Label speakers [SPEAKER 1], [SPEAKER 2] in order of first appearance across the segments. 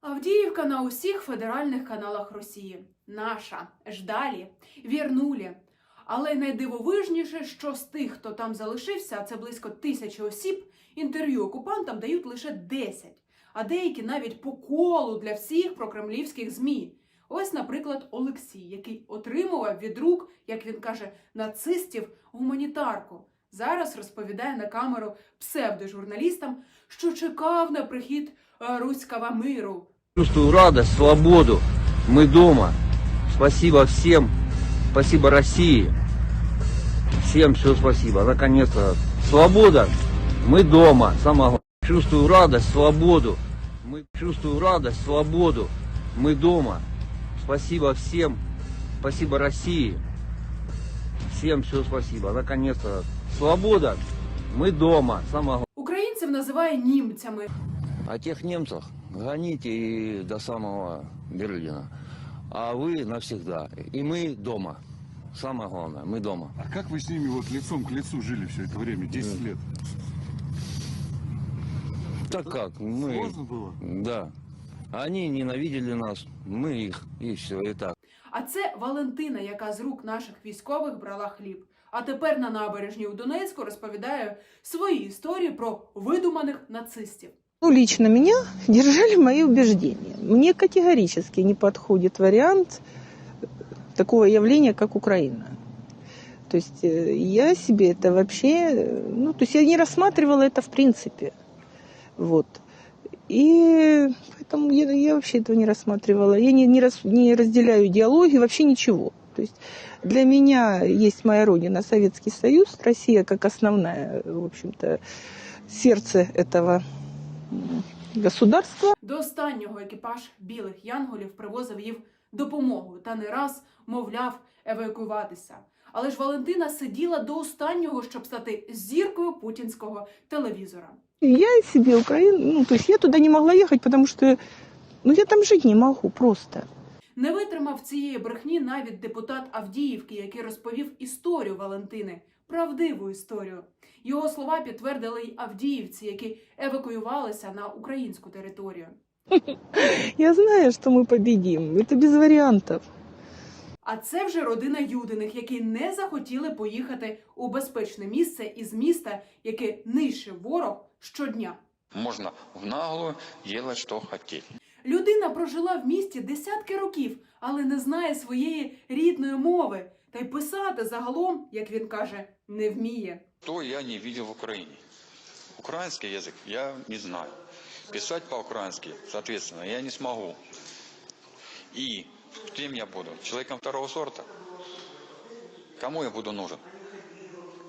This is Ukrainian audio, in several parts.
[SPEAKER 1] Авдіївка на усіх федеральних каналах Росії. Наша, ждалі, вірнулі. Але найдивовижніше, що з тих, хто там залишився, а це близько тисячі осіб, інтерв'ю окупантам дають лише 10, а деякі навіть по колу для всіх прокремлівських ЗМІ. Ось, наприклад, Олексій, який отримував від рук, як він каже, нацистів гуманітарку. Зараз розповідає на камеру псевдожурналістам, що чекав на прихід е, руського миру.
[SPEAKER 2] Чувствую радость, свободу. Мы дома. Спасибо всем. Спасибо России. Всем все спасибо. Наконец-то. Свобода. Мы дома. Самое главное. Чувствую радость, свободу. Мы чувствую радость, свободу. Мы дома. Спасибо всем. Спасибо России. Всем все спасибо. Наконец-то. Свобода. Мы дома. Самое главное.
[SPEAKER 1] Українців називає німцями.
[SPEAKER 2] А тех немцев гоните и до самого Берлина. А вы навсегда. И мы дома. Самое главное, мы дома.
[SPEAKER 3] А как вы с ними вот лицом к лицу жили все это время, 10 лет?
[SPEAKER 2] Так как? Мы...
[SPEAKER 3] Сложно было?
[SPEAKER 2] Да. Они ненавидели нас, мы их, и все, и так.
[SPEAKER 1] А це Валентина, яка з рук наших військових брала хліб. А тепер на набережні у Донецьку розповідає свої історії про видуманих нацистів.
[SPEAKER 4] Ну, лично меня держали мои убеждения. Мне категорически не подходит вариант такого явления, как Украина. То есть э, я себе это вообще, э, ну, то есть я не рассматривала это в принципе. Вот. И поэтому я, я вообще этого не рассматривала. Я не, не, рас- не разделяю идеологии, вообще ничего. То есть для меня есть моя родина, Советский Союз, Россия как основная, в общем-то, сердце этого государства.
[SPEAKER 1] До останнього екіпаж білих янголів привозив їм допомогу та не раз мовляв евакуюватися. Але ж Валентина сиділа до останнього, щоб стати зіркою путінського телевізора.
[SPEAKER 4] Я себе Украину, ну, то есть я туда не могла ехать, потому что, ну, я там жить не могу просто.
[SPEAKER 1] Не витримав цієї брехні навіть депутат Авдіївки, який розповів історію Валентини, правдиву історію. Його слова підтвердили й авдіївці, які евакуювалися на українську територію.
[SPEAKER 4] Я знаю, что мы победим, это без вариантов.
[SPEAKER 1] А це вже родина Юдиних, які не захотіли поїхати у безпечне місце із міста, яке нищив ворог щодня.
[SPEAKER 5] Можно в наглую делать, что хотеть.
[SPEAKER 1] Людина прожила в місті десятки років, але не знає своєї рідної мови, та й писати загалом, як він каже, не вміє.
[SPEAKER 5] То я не видел в Украине. Украинский язык я не знаю. Писать по-украински, соответственно, я не смогу. И кем я буду? Человеком второго сорта? Кому я буду нужен?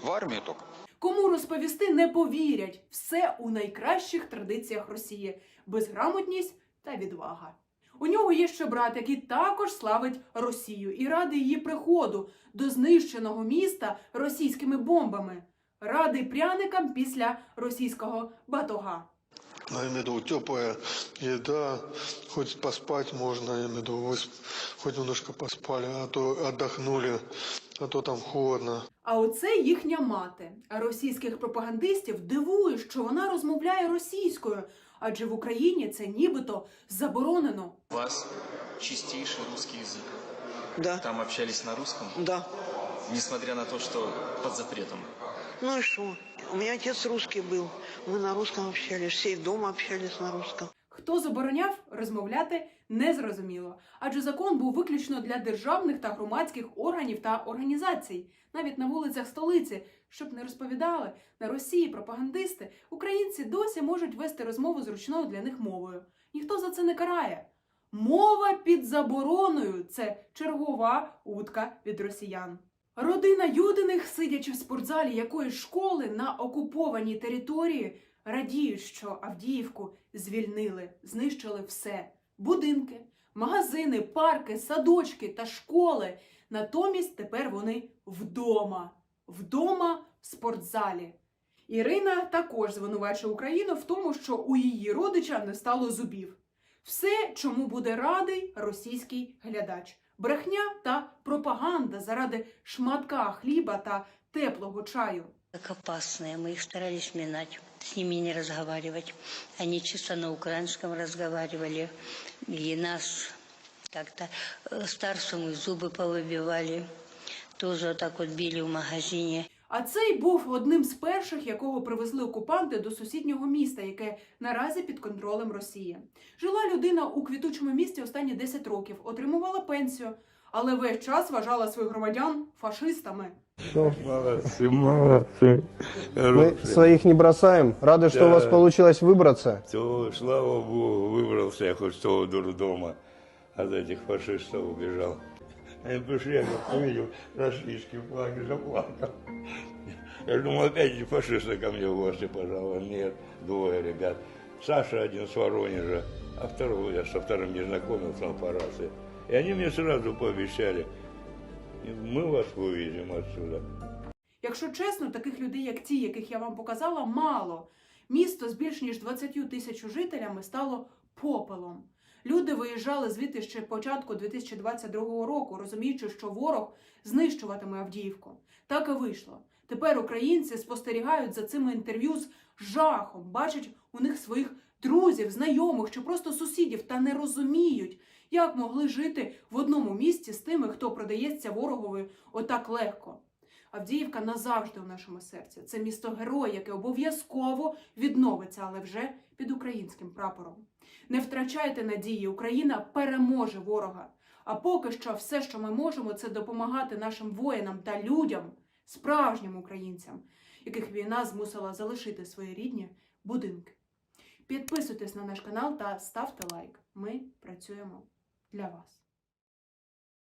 [SPEAKER 5] В армию только.
[SPEAKER 1] Кому розповісти не повірять. Все у найкращих традиціях Росії: безграмотність та відвага. У нього є ще брат, який також славить Росію і радий її приходу до знищеного міста російськими бомбами. Радий пряникам після російського батога.
[SPEAKER 6] Ну, я имею в виду, теплая еда, хоть поспать можно, я имею в виду, немножко поспали, а то отдохнули, а то там холодно.
[SPEAKER 1] А оце їхня мати. А російських пропагандистів дивує, що вона розмовляє російською, адже в Україні це нібито заборонено.
[SPEAKER 7] У вас чистейший русский язык.
[SPEAKER 8] Да,
[SPEAKER 7] Там общались на русском,
[SPEAKER 8] да.
[SPEAKER 7] несмотря на то, что под запретом.
[SPEAKER 8] Ну и что? У меня отец русский был. Мы на русском общались, все из дома общались на русском.
[SPEAKER 1] Хто забороняв розмовляти, незрозуміло, адже закон був виключно для державних та громадських органів та організацій, навіть на вулицях столиці, щоб не розповідали на Росії пропагандисти, українці досі можуть вести розмову зручною для них мовою. Ніхто за це не карає. Мова під забороною це чергова утка від росіян. Родина Юдиних, сидячи в спортзалі якоїсь школи на окупованій території, радіють, що Авдіївку звільнили, знищили все: будинки, магазини, парки, садочки та школи. Натомість тепер вони вдома, вдома в спортзалі. Ірина також звинувачує Україну в тому, що у її родича не стало зубів. Все, чому буде радий російський глядач. Брехня та пропаганда заради шматка хліба та теплого чаю.
[SPEAKER 9] как опасные. Мы их старались минать. с ними не разговаривать. Они чисто на украинском разговаривали. И нас как-то э, старшему зубы повыбивали. Тоже вот так вот били в магазине.
[SPEAKER 1] А цей був одним з перших, якого привезли окупанти до сусіднього міста, яке наразі під контролем Росії. Жила людина у квітучому місті останні 10 років, отримувала пенсію, Але весь час вважала своїх громадян фашистами.
[SPEAKER 10] Молодцы, молодцы.
[SPEAKER 11] Мы своих не бросаем. Рады, что у вас
[SPEAKER 10] Да.
[SPEAKER 11] получилось выбраться.
[SPEAKER 10] То, слава богу, выбрался я хоть с того дурдома. От этих фашистов убежал. Пришли, я как увидел российский флаг и заплакал. Я думал, опять эти фашисты ко мне в гости пожалуй. Нет, двое ребят. Саша один с Воронежа, а второго я со вторым не знакомился, он по рации. И они мне сразу пообещали, мы вас вывезем отсюда.
[SPEAKER 1] Якщо чесно, таких людей, як ті, яких я вам показала, мало. Місто з більш ніж 20 тисяч жителями стало попелом. Люди виїжджали звідти ще початку 2022 року, розуміючи, що ворог знищуватиме Авдіївку. Так і вийшло. Тепер українці спостерігають за цими інтерв'ю з жахом, бачать у них своїх друзів, знайомих чи просто сусідів та не розуміють, як могли жити в одному місті з тими, хто продається ворогові отак легко. Авдіївка назавжди у нашому серці. Це місто герой, яке обов'язково відновиться, але вже під українським прапором. Не втрачайте надії, Україна переможе ворога. А поки що все, що ми можемо, це допомагати нашим воїнам та людям, справжнім українцям, яких війна змусила залишити свої рідні будинки. Підписуйтесь на наш канал та ставте лайк. Ми працюємо для вас.